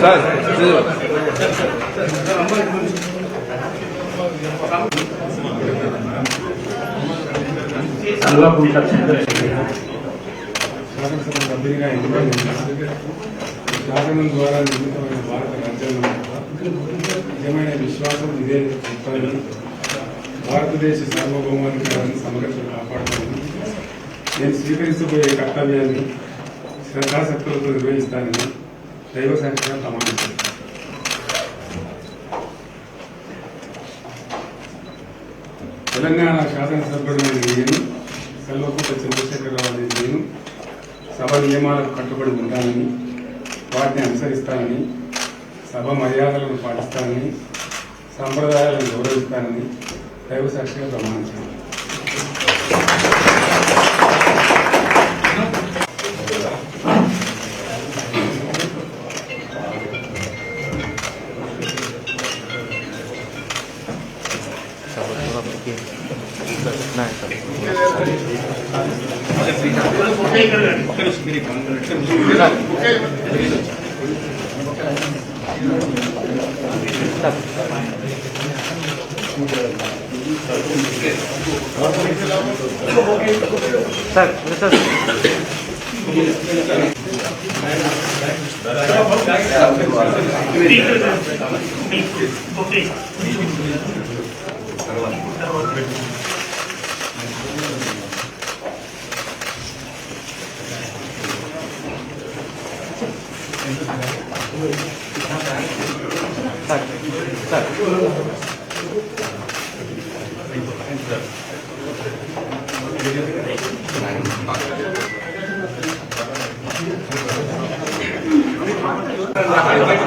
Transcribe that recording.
Sir Kalvakuntla Chandrasekhar శాసనం ద్వారా నిర్మితమైన భారత రాజ్యాంగం నిజమైన విశ్వాసం ఇదే చెప్పాలని భారతదేశ సార్వభౌమాధికారాన్ని సమగ్రత కాపాడాలని నేను స్వీకరించబోయే కర్తవ్యాన్ని శ్రద్ధాశక్తులతో నిర్వహిస్తానని దైవ సాక్షిగా ప్రమాణం తెలంగాణ శాసనసభ్యుడు నేను కల్వకుంట చంద్రశేఖరరావు అనే నేను సభ నియమాలకు కట్టుబడి ఉంటానని వాటిని అనుసరిస్తానని సభ మర్యాదలను పాటిస్తానని సంప్రదాయాలను గౌరవిస్తానని దైవ సాక్షిగా ప్రమాణించాను. Sir sir luôn mình mình cũng Thật, thật.